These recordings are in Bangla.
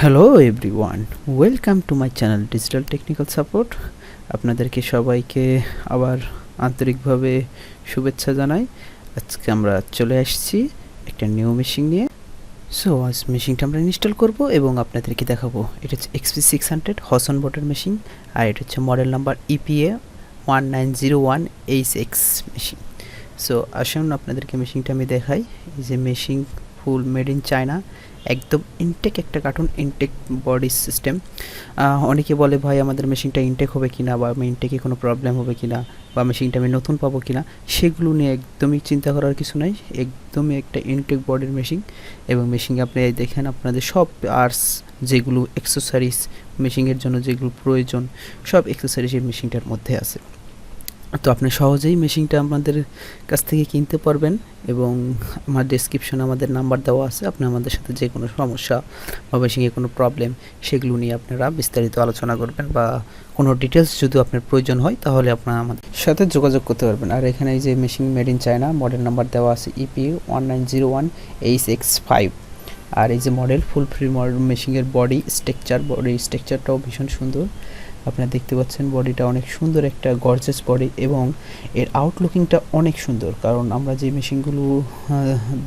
Hello everyone welcome to my channel digital technical support আপনাদেরকে সবাইকে আবার আন্তরিকভাবে শুভেচ্ছা জানাই। আজকে আমরা চলে আসছি একটা নিউ মেশিন নিয়ে। সো আজ মেশিনটা আমরা ইনস্টল করব এবং আপনাদেরকে দেখাবো। এটা হচ্ছে এক্সপি সিক্স হান্ড্রেড হসন বোটের মেশিন আর এটা হচ্ছে model number EPA one nine zero one H X machine so আসুন আপনাদেরকে মেশিনটা আমি দেখাই। এই যে machine full made in China একদম ইনটেক একটা কার্টুন ইনটেক বডি সিস্টেম অনেকে বলে, ভাই, আমাদের মেশিনটা ইনটেক হবে কি না বা ইনটেকে কোনো প্রবলেম হবে কি না বা মেশিনটা আমি নতুন পাবো কি না সেগুলো নিয়ে একদমই চিন্তা করার কিছু নাই। একদমই একটা ইনটেক বডির মেশিন এবং মেশিনে আপনি দেখেন, আপনাদের সব আর্টস যেগুলো এক্সেসরিজ মেশিনের জন্য যেগুলো প্রয়োজন, সব এক্সেসরিজ এই মেশিনটার মধ্যে আছে। তো আপনি সহজেই মেশিনটা আমাদের কাছ থেকে কিনতে পারবেন এবং আমার ডেসক্রিপশনে আমাদের নাম্বার দেওয়া আছে। আপনি আমাদের সাথে যে কোনো সমস্যা বা মেশিনে কোনো প্রবলেম সেগুলো নিয়ে আপনারা বিস্তারিত আলোচনা করবেন বা কোনো ডিটেলস যদি আপনার প্রয়োজন হয় তাহলে আপনারা আমাদের সাথে যোগাযোগ করতে পারবেন। আর এখানে এই যে machine made in China model number দেওয়া আছে EP one nine zero one H X five আর এই যে মডেল ফুল ফ্রি মডেল মেশিনের বডি স্ট্রাকচার বডি স্ট্রাকচারটাও ভীষণ সুন্দর। আপনারা দেখতে পাচ্ছেন বডিটা অনেক সুন্দর একটা গর্জেস বডি এবং এর আউটলুকিংটা অনেক সুন্দর। কারণ আমরা যে মেশিনগুলো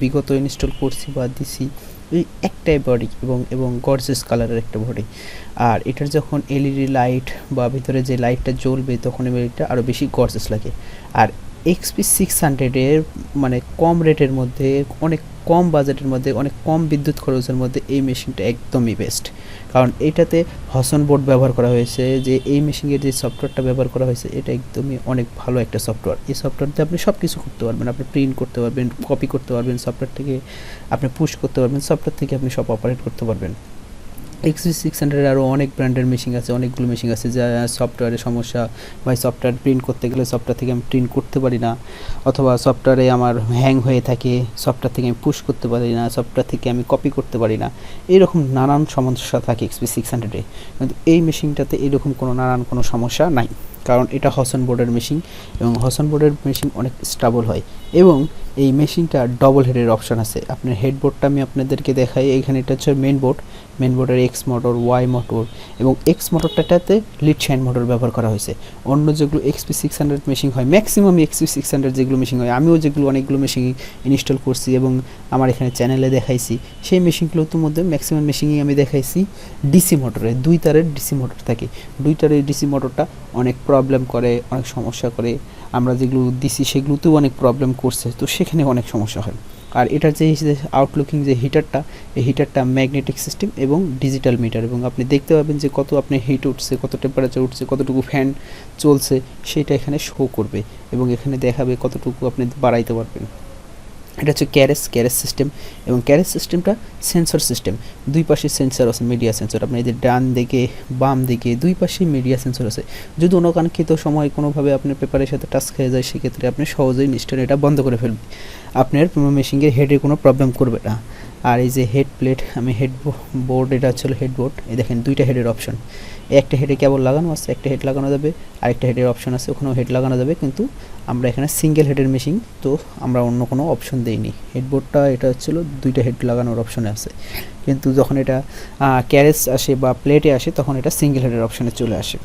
বিগত ইনস্টল করছি বা দিছি, এই একটাই বডি এবং এবং গর্জেস কালারের একটা বডি আর এটার যখন এলইডি লাইট বা ভিতরে যে লাইটটা জ্বলবে, তখন এটা আরও বেশি গর্জেস লাগে। আর এক্সপি সিক্স হান্ড্রেডের মানে কম রেটের মধ্যে, অনেক কম বাজেটের মধ্যে, অনেক কম বিদ্যুৎ খরচের মধ্যে এই মেশিনটা একদমই বেস্ট কারণ এটাতে হসন বোর্ড ব্যবহার করা হয়েছে, যে এই মেশিনের যে সফটওয়্যারটা ব্যবহার করা হয়েছে, এটা একদমই অনেক ভালো একটা সফটওয়্যার এই সফটওয়্যারতে আপনি সব কিছু করতে পারবেন, আপনি প্রিন্ট করতে পারবেন কপি করতে পারবেন সফটওয়্যার থেকে আপনি পুশ করতে পারবেন সফটওয়্যার থেকে আপনি সব অপারেট করতে পারবেন। এক্সপি সিক্স হান্ড্রেড আরও অনেক ব্র্যান্ডের মেশিন আছে, অনেকগুলো মেশিন আছে যা সফটওয়্যারের সমস্যা বা সফটওয়্যার প্রিন্ট করতে গেলে সফটওয়্যার থেকে আমি প্রিন্ট করতে পারি না অথবা সফটওয়্যারে আমার হ্যাং হয়ে থাকে সফটওয়্যার থেকে আমি পুশ করতে পারি না সফটওয়্যার থেকে আমি কপি করতে পারি না। এরকম নানান সমস্যা থাকে এক্সপি সিক্স হান্ড্রেডে কিন্তু এই মেশিনটাতে এরকম কোনো নানান কোনো সমস্যা নাই। কারণ এটা হসন বোর্ডের মেশিন এবং হসন বোর্ডের মেশিন অনেক স্টেবল হয় এবং এই মেশিনটা ডবল হেডের অপশান আছে। আপনার হেডবোর্ডটা আমি আপনাদেরকে দেখাই, এখানে এটা হচ্ছে মেন বোর্ড মেন বোর্ডের এক্স মোটর ওয়াই মোটর এবং এক্স মোটরটাতে লিড শাইন মোটর ব্যবহার করা হয়েছে। অন্য যেগুলো এক্সপি সিক্স হান্ড্রেড মেশিন হয় ম্যাক্সিমাম এক্সপি সিক্স হান্ড্রেড যেগুলো মেশিন হয়, আমিও যেগুলো অনেকগুলো মেশিন ইনস্টল করছি এবং আমার এখানে চ্যানেলে দেখাইছি, সেই মেশিনগুলোর মধ্যে ম্যাক্সিমাম মেশিনই আমি দেখাইছি ডিসি মোটরে দুই তারের ডিসি মোটর থাকে। দুই তারের ডিসি মোটরটা অনেক প্রবলেম করে, অনেক সমস্যা করে। আমরা যেগুলো দিছি সেগুলোতেও অনেক প্রবলেম করছে, তো সেখানে অনেক সমস্যা হয়। আর এটার যে আউটলুকিং যে হিটারটা এই হিটারটা ম্যাগনেটিক সিস্টেম এবং ডিজিটাল মিটার এবং আপনি দেখতে পাবেন যে কত আপনি হিট উঠছে, কত টেম্পারেচার উঠছে, কতটুকু ফ্যান চলছে, সেটা এখানে শো করবে এবং এখানে দেখাবে কতটুকু আপনি বাড়াইতে পারবেন। এটা হচ্ছে ক্যারেস ক্যারেস সিস্টেম এবং ক্যারেস সিস্টেমটা সেন্সর সিস্টেম দুই পাশে সেন্সর আছে মিডিয়া সেন্সর আপনার এদের ডান দিকে, বাম দিকে, দুই পাশে মিডিয়া সেন্সর আছে। যদি অনকাঙ্ক্ষিত সময় কোনোভাবে আপনার পেপারের সাথে টাচ খেয়ে যায়, সেক্ষেত্রে আপনি সহজেই নিশ্চয় এটা বন্ধ করে ফেলবে আপনার মেশিনের হেডে কোনো প্রবলেম করবে না। আর এই যে হেড প্লেট আমি হেড বোর্ড এটা হচ্ছে হেড বোর্ড এই দেখেন দুইটা হেডের অপশন একটা হেডে কেবল লাগানো আছে, একটা হেড লাগানো যাবে, আরেকটা হেডের অপশন আছে, ওখানেও হেড লাগানো যাবে। কিন্তু আমরা এখানে সিঙ্গেল হেডের মেশিন তো আমরা অন্য কোনো অপশন দিইনি। হেডবোর্ডটা এটা হচ্ছিল দুইটা হেড লাগানোর অপশনে আছে। কিন্তু যখন এটা ক্যারেজ আসে বা প্লেটে আসে, তখন এটা সিঙ্গেল হেডের অপশনে চলে আসে।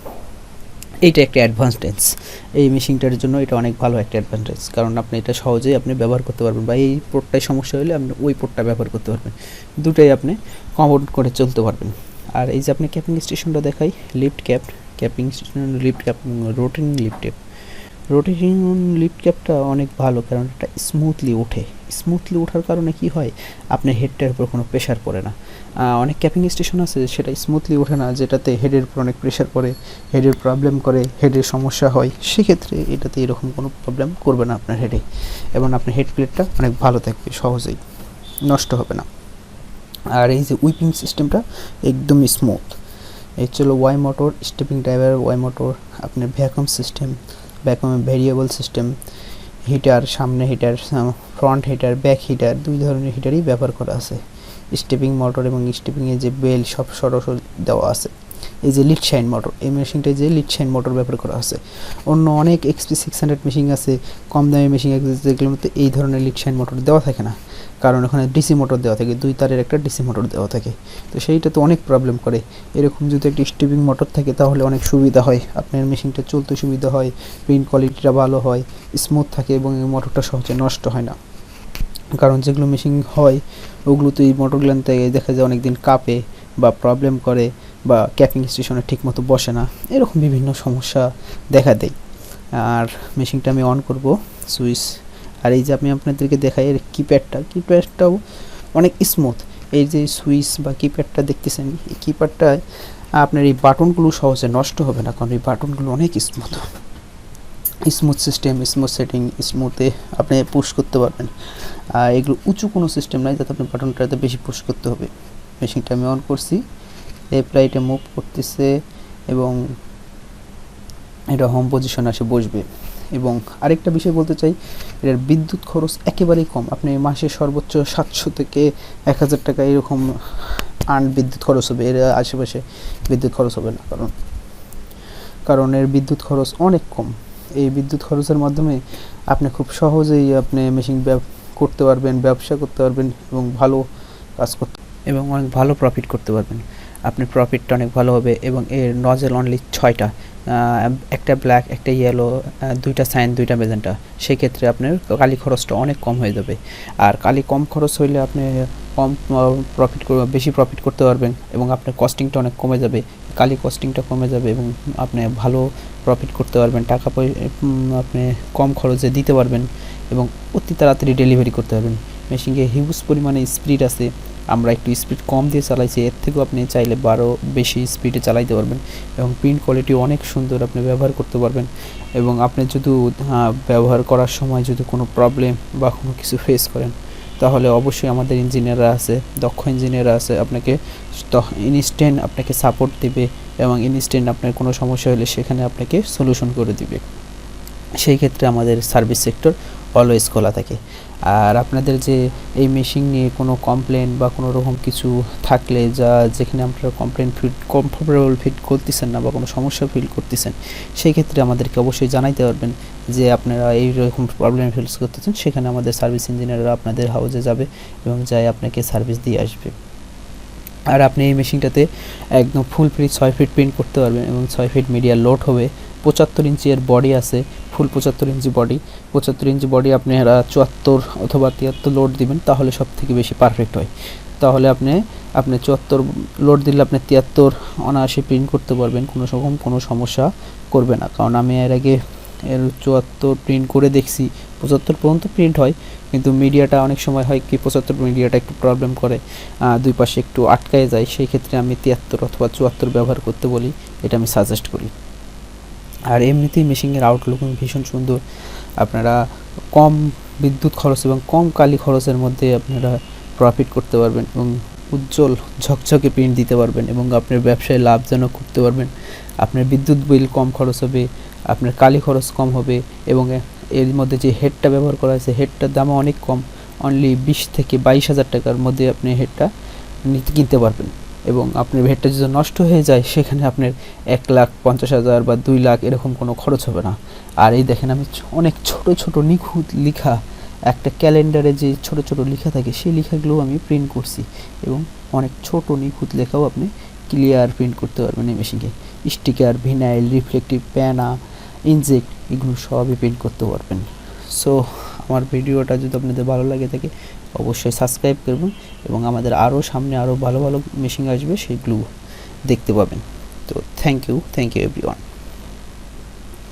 এইটা একটা অ্যাডভান্সটেন্স এই মেশিনটার জন্য এটা অনেক ভালো একটা অ্যাডভান্টেজ কারণ আপনি এটা সহজেই আপনি ব্যবহার করতে পারবেন বা এই পোর্টটায় সমস্যা হলে আপনি ওই পোর্টটা ব্যবহার করতে পারবেন। দুটাই আপনি কমন করে চলতে পারবেন। আর এই যে আপনি ক্যাপিং স্টেশনটা দেখাই lift cap capping station lift cap rotating lift cap rotating lip ক্যাপটা অনেক ভালো, কারণ এটা স্মুথলি ওঠে। স্মুথলি ওঠার কারণে কি হয় আপনার হেডটার উপর কোনো প্রেশার পড়ে না। অনেক ক্যাপিং স্টেশন আছে, সেটা স্মুথলি ওঠে না, যেটাতে হেডের উপর অনেক প্রেশার পড়ে হেডের প্রবলেম করে হেডের সমস্যা হয়। সেক্ষেত্রে এটাতে এরকম কোনো প্রবলেম করবে না আপনার হেডে এবং আপনার হেড প্লেটটা অনেক ভালো থাকবে, সহজেই। নষ্ট হবে না। আর এই যে উইপিং সিস্টেমটা একদম স্মুথ ছিল Y motor stepping driver Y motor আপনার vacuum system vacuum variable system heater সামনে heater front heater back heater দুই ধরনের হিটারই ব্যবহার করা আছে। স্টেপিং মোটর এবং স্টেপিংয়ে যে বেল সব সরাসরি দেওয়া আছে। এই যে লিড শাইন মোটর এই মেশিনটায় যে লিড শাইন মোটর ব্যবহার করা আছে অন্য অনেক এক্সপি সিক্স হান্ড্রেড মেশিন আছে, কম দামি মেশিন যেগুলোর মধ্যে এই ধরনের লিড শাইন মোটর দেওয়া থাকে না। কারণ ওখানে ডিসি মোটর দেওয়া থাকে, দুই তারের একটা ডিসি মোটর দেওয়া থাকে। তো সেইটা তো অনেক প্রবলেম করে। এরকম যদি একটা স্টিপিং মোটর থাকে, তাহলে অনেক সুবিধা হয়। আপনার মেশিনটা চলতে সুবিধা হয় প্রিন্ট কোয়ালিটিটা ভালো হয় স্মুথ থাকে এবং এই মোটরটা সহজে নষ্ট হয় না। কারণ যেগুলো মেশিন হয় ওগুলো তো এই মোটরগুলো থেকে দেখা যায় অনেক দিন কাঁপে বা প্রবলেম করে। বা ক্যাপিং স্টেশনে ঠিকমতো বসে না, এরকম বিভিন্ন সমস্যা দেখা দেয়। আর মেশিনটা আমি অন করব, সুইচ। আর এই যে আমি আপনাদেরকে দেখাই, এর কিপ্যাডটা কিপ্যাডটাও অনেক স্মুথ এই যে সুইচ বা কিপ্যাডটা দেখতেছেন, এই কিপ্যাডটায় আপনার এই বাটনগুলো সহজে নষ্ট হবে না, কারণ এই বাটনগুলো অনেক smooth smooth system smooth setting স্মুথে আপনি পুশ করতে পারবেন। আর এগুলো উঁচু কোনো সিস্টেম নাই, যাতে আপনি বাটনটাতে বেশি পুশ করতে হবে। মেশিনটা আমি অন করছি। লেফট রাইটে মুভ করতেছে এবং এটা হোম পজিশন আসে বসবে। এবং আরেকটা বিষয় বলতে চাই, এটার বিদ্যুৎ খরচ একেবারেই কম। আপনি মাসে সর্বোচ্চ সাতশো থেকে এক হাজার টাকা এরকম আর্ন বিদ্যুৎ খরচ হবে। এর আশেপাশে বিদ্যুৎ খরচ হবে না। কারণ কারণ এর বিদ্যুৎ খরচ অনেক কম। এই বিদ্যুৎ খরচের মাধ্যমে আপনি খুব সহজেই আপনি মেশিন করতে পারবেন, ব্যবসা করতে পারবেন এবং ভালো কাজ করতে এবং অনেক ভালো প্রফিট করতে পারবেন। আপনার প্রফিটটা অনেক ভালো হবে এবং এর নজেল অনলি ছয়টা একটা ব্ল্যাক একটা ইয়েলো দুইটা সাইন দুইটা মেজেন্টা সেক্ষেত্রে আপনার কালি খরচটা অনেক কম হয়ে যাবে। আর কালি কম খরচ হইলে আপনি কম প্রফিট বেশি প্রফিট করতে পারবেন এবং আপনার কস্টিংটা অনেক কমে যাবে। কালি কস্টিংটা কমে যাবে এবং আপনি ভালো প্রফিট করতে পারবেন, টাকা আপনি কম খরচে দিতে পারবেন এবং অতি তাড়াতাড়ি ডেলিভারি করতে পারবেন। মেশিনে হিউজ পরিমাণে স্পিড আছে। আমরা একটু স্পিড কম দিয়ে চালাইছি, এর থেকেও আপনি চাইলে বারো বেশি স্পিডে চালাইতে পারবেন এবং প্রিন্ট কোয়ালিটি অনেক সুন্দর আপনি ব্যবহার করতে পারবেন এবং আপনি যদি ব্যবহার করার সময় যদি কোনো প্রবলেম বা কোনো কিছু ফেস করেন, তাহলে অবশ্যই আমাদের ইঞ্জিনিয়াররা আছে, দক্ষ ইঞ্জিনিয়াররা আছে, আপনাকে ইনস্ট্যান্ট আপনাকে সাপোর্ট দিবে এবং ইনস্ট্যান্ট আপনার কোনো সমস্যা হলে সেখানে আপনাকে সলিউশন করে দিবে। সেই ক্ষেত্রে আমাদের সার্ভিস সেক্টর অলওয়েজ খোলা থাকে। আর আপনাদের যে এই মেশিন নিয়ে কোনো কমপ্লেন বা কোনো রকম কিছু থাকলে যা যেখানে আপনারা কমপ্লেন ফিল কমফোর্টেবল ফিল করতেছেন না বা কোনো সমস্যা ফিল করতেছেন, সেই ক্ষেত্রে আমাদেরকে অবশ্যই জানাইতে পারবেন যে আপনারা এই রকম প্রবলেম ফেস করতেছেন, সেখানে আমাদের সার্ভিস ইঞ্জিনিয়াররা আপনাদের হাউজে যাবে এবং যাই আপনাকে সার্ভিস দিয়ে আসবে। আর আপনি এই মেশিনটাতে একদম ফুল ফিট ছয় ফিট প্রিন্ট করতে পারবেন এবং ছয় ফিট মিডিয়া লোড হবে, পঁচাত্তর ইঞ্চি এর বডি আছে ফুল পঁচাত্তর ইঞ্চি বডি পঁচাত্তর ইঞ্চি বডি আপনারা চুয়াত্তর অথবা তিয়াত্তর লোড দিবেন, তাহলে সব থেকে বেশি পারফেক্ট হয়। তাহলে আপনি আপনি চুয়াত্তর লোড দিলে আপনি তিয়াত্তর অনায়াসে প্রিন্ট করতে পারবেন, কোনো রকম কোনো সমস্যা করবে না। কারণ আমি এর আগে এর চুয়াত্তর প্রিন্ট করে দেখছি, পঁচাত্তর পর্যন্ত প্রিন্ট হয়, কিন্তু মিডিয়াটা অনেক সময় হয় কি, পঁচাত্তর মিডিয়াটা একটু প্রবলেম করে দুই পাশে একটু আটকায় যায়, সেই ক্ষেত্রে আমি তিয়াত্তর অথবা চুয়াত্তর ব্যবহার করতে বলি, এটা আমি সাজেস্ট করি। আর এমনিতেই মেশিনের আউটলুক ভীষণ সুন্দর। আপনারা কম বিদ্যুৎ খরচ এবং কম কালি খরচের মধ্যে আপনারা প্রফিট করতে পারবেন এবং উজ্জ্বল ঝকঝকে প্রিন্ট দিতে পারবেন এবং আপনার ব্যবসায় লাভজনক করতে পারবেন। আপনার বিদ্যুৎ বিল কম খরচ হবে, আপনার কালি খরচ কম হবে এবং এর মধ্যে যে হেডটা ব্যবহার করা হয়েছে হেডটার দামও অনেক কম। অনলি বিশ থেকে বাইশ হাজার টাকার মধ্যে আপনি হেডটা নিতে কিনতে পারবেন। এবং আপনার ভেটটা যদি নষ্ট হয়ে যায়, সেখানে আপনার এক লাখ পঞ্চাশ হাজার বা দুই লাখ এরকম কোনো খরচ হবে না। আর এই দেখেন আমি অনেক ছোট ছোট নিখুঁত লিখা, একটা ক্যালেন্ডারে যে ছোট ছোট লেখা থাকে, সেই লেখাগুলো আমি প্রিন্ট করছি এবং অনেক ছোট নিখুঁত লেখাও আপনি ক্লিয়ার প্রিন্ট করতে পারবেন এই মেশিনে স্টিকার ভিনাইল রিফ্লেক্টিভ প্যানা ইনজেক্ট এগুলো সবই প্রিন্ট করতে পারবেন। সো আমার ভিডিওটা যদি আপনাদের ভালো লাগে থাকে অবশ্যই সাবস্ক্রাইব করবেন এবং আমাদের আরও সামনে আরও ভালো ভালো মেশিন আসবে সেইগুলো দেখতে পাবেন। তো thank you thank you everyone